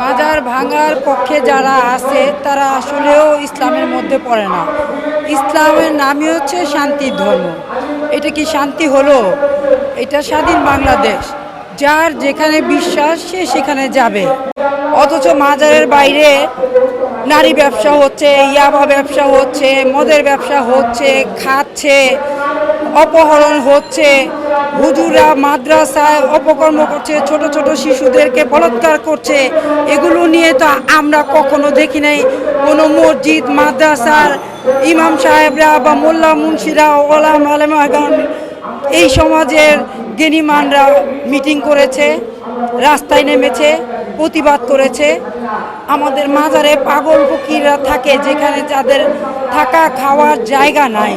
মাজার ভাঙার পক্ষে যারা আছে, তারা আসলেও ইসলামের মধ্যে পড়ে না। ইসলামের নামই হচ্ছে শান্তির ধর্ম। এটা কি শান্তি হলো? এটা স্বাধীন বাংলাদেশ। যার যেখানে বিশ্বাস, সে সেখানে যাবে। অথচ মাজারের বাইরে নারী ব্যবসা হচ্ছে, ইয়াবা ব্যবসা হচ্ছে, মদের ব্যবসা হচ্ছে, খাচ্ছে, অপহরণ হচ্ছে হুজুরা মাদ্রাসায় অপকর্ম করছে, ছোট ছোট শিশুদেরকে বলাৎকার করছে। এগুলো নিয়ে তো আমরা কখনো দেখি নাই। কোনো মসজিদ, মাদ্রাসার ইমাম সাহেবরা বা মোল্লা মুন্সিরা, ওলাম আলমাগান এই সমাজের জ্ঞানীমানরা মিটিং করেছে, রাস্তায় নেমেছে, প্রতিবাদ করেছে। আমাদের মাজারে পাগল ফকিররা থাকে যেখানে যাদের থাকা খাওয়ার জায়গা নাই।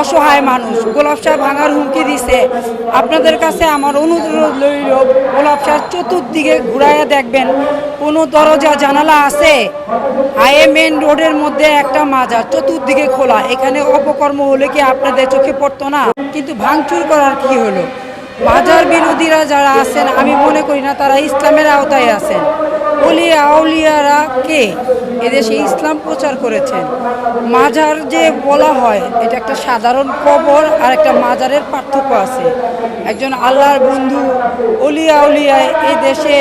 অসহায় মানুষ। গোলাপ শাহ ভাঙার হুমকি দিছে। আপনাদের কাছে আমার অনুরোধ রইল, গোলাপ শাহ চতুর্দিকে ঘুরাইয়া দেখবেন। কোনো দরজা, জানালা আছে? হায়ে মেন রোডের মধ্যে একটা মাজার, চতুর্দিকে খোলা। এখানে অপকর্ম হলে কি আপনাদের চোখে পড়তো না? কিন্তু ভাঙচুর করার কি হলো? মাজার বিরোধীরা যারা আছেন, আমি মনে করি না, তারা ইসলামের আওতায় আছেন। অলিয়া আউলিয়ারা কে? এদেশে ইসলাম প্রচার করেছেন। মাজার যে বলা হয়, এটা একটা সাধারণ কবর আর একটা মাজারের পার্থক্য আছে। একজন আল্লাহর বন্ধু অলিয়া আউলিয়ায় এই দেশে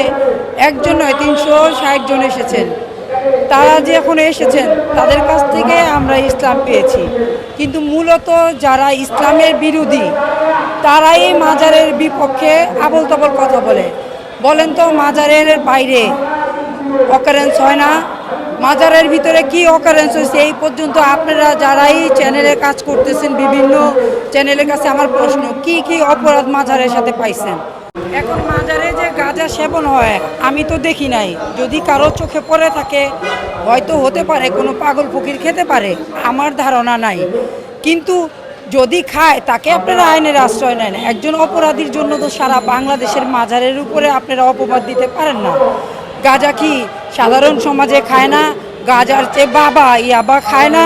একজন নয়, তিনশো ষাট জন এসেছেন। তারা যে এখন এসেছেন, তাদের কাছ থেকে আমরা ইসলাম পেয়েছি। কিন্তু মূলত যারা ইসলামের বিরোধী, তারাই মাজারের বিপক্ষে আবল তাবল কথা বলে। বলেন তো মাজারের বাইরে অকারেন্স হয় না। মাজারের ভিতরে কি অকারেন্স হয়েছে এই পর্যন্ত আপনারা যারাই চ্যানেলে কাজ করতেছেন, বিভিন্ন চ্যানেলের কাছে আমার প্রশ্ন, কি কি অপরাধ মাজারের সাথে পাইছেন? এখন মাজারে যে গাঁজা সেবন হয়, আমি তো দেখি নাই। যদি কারও চোখে পড়ে থাকে, হয়তো হতে পারে, কোনো পাগল ফকির খেতে পারে, আমার ধারণা নাই। কিন্তু যদি খায়, তাকে আপনারা আইনের আশ্রয় নেন। একজন অপরাধীর জন্য তো সারা বাংলাদেশের মাজারের উপরে আপনারা অপবাদ দিতে পারেন না। গাঁজা কি সাধারণ সমাজে খায় না? গাঁজার চেয়ে বাবা ইয়াবা খায় না,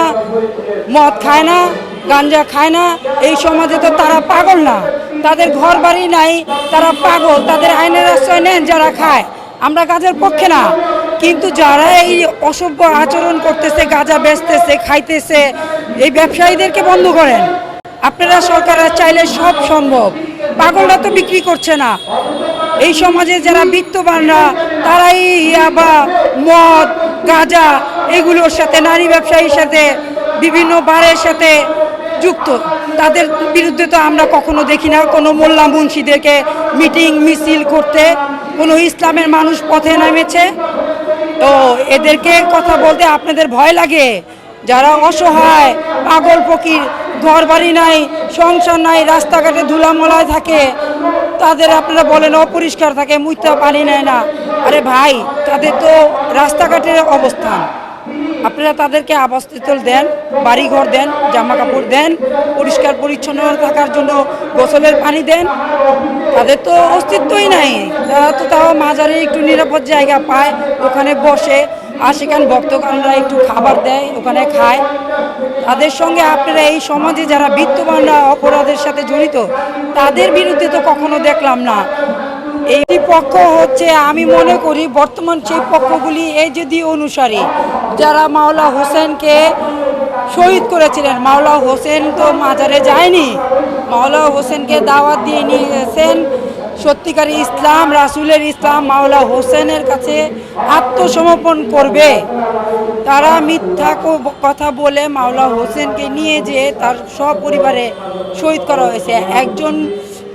মদ খায় না গাঞ্জা খায় না। এই সমাজে তো তারা পাগল না। তাদের ঘর বাড়ি নাই, তারা পাগল। তাদের আইনের আশ্রয় নেন যারা খায়। আমরা গাজার পক্ষে না। কিন্তু যারা এই অসভ্য আচরণ করতেছে, গাঁজা বেচতেছে, খাইতেছে, এই ব্যবসায়ীদেরকে বন্ধ করেন। আপনারা সরকারের চাইলে সব সম্ভব। পাগলরা তো বিক্রি করছে না। এই সমাজে যারা বিত্তবানরা, তারাই ইয়াবা, মদ, গাঁজা, এগুলোর সাথে, নারী ব্যবসায়ীর সাথে, বিভিন্ন বারের সাথে যুক্ত। তাদের বিরুদ্ধে তো আমরা কখনো দেখি না। কোনো মোল্লা মুন্সিদেরকে মিটিং, মিছিল করতে কোনো ইসলামের মানুষ পথে নেমেছে। তো এদেরকে কথা বলতে আপনাদের ভয় লাগে? যারা অসহায়, পাগল, ফকির ঘর বাড়ি নাই, সংসার নাই, রাস্তাঘাটে ধুলামলায় থাকে তাদের আপনারা বলেন, অপরিষ্কার থাকে মুইতা পানি নেয় না। আরে ভাই, তাদের তো রাস্তাঘাটের অবস্থান। আপনারা তাদেরকে আবাসস্থল দেন, বাড়িঘর দেন জামা কাপড় দেন, পরিষ্কার পরিচ্ছন্ন থাকার জন্য গোসলের পানি দেন। তাদের তো অস্তিত্বই নাই। তারা তো তাও মাঝারি একটু নিরাপদ জায়গা পায়, ওখানে বসে আর সেখানে ভক্তগণরা একটু খাবার দেয়, ওখানে খায়। তাদের সঙ্গে আপনারা এই সমাজে যারা বিত্তবানরা অপরাধের সাথে জড়িত, তাদের বিরুদ্ধে তো কখনো দেখলাম না। এই পক্ষ হচ্ছে, আমি মনে করি বর্তমান সেই পক্ষগুলি এই যদি অনুসারী, যারা মাওলা হোসেনকে শহীদ করেছিলেন। মাওলা হোসেন তো মাজারে যায়নি। মাওলা হোসেনকে দাওয়াত দিয়ে নিয়ে গেছেন। সত্যিকারী ইসলাম, রাসুলের ইসলাম, মাওলা হোসেনের কাছে আত্মসমর্পণ করবে। তারা মিথ্যা কথা বলে মাওলা হোসেনকে নিয়ে যেয়ে তার সপরিবারে শহীদ করা হয়েছে। একজন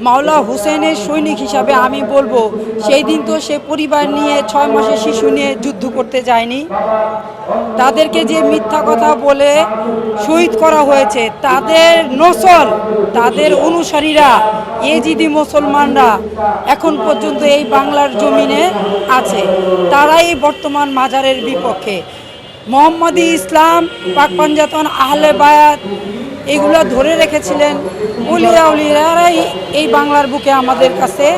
মাওলা হুসেনের সৈনিক হিসাবে আমি বলব, সেই দিন তো সে পরিবার নিয়ে ছয় মাসের শিশু নিয়ে যুদ্ধ করতে যায়নি। তাদেরকে যে মিথ্যা কথা বলে শহীদ করা হয়েছে, তাদের নসল, তাদের অনুসারীরা এজিদি মুসলমানরা এখন পর্যন্ত এই বাংলার জমিনে আছে। তারাই বর্তমান মাজারের বিপক্ষে। মোহাম্মদী ইসলাম, পাক পাঞ্জাতন, আহলে বায়াত এগুলো ধরে রেখেছিলেন। উলিয়া উলিয়ারাই এই বাংলার বুকে আমাদের কাছে।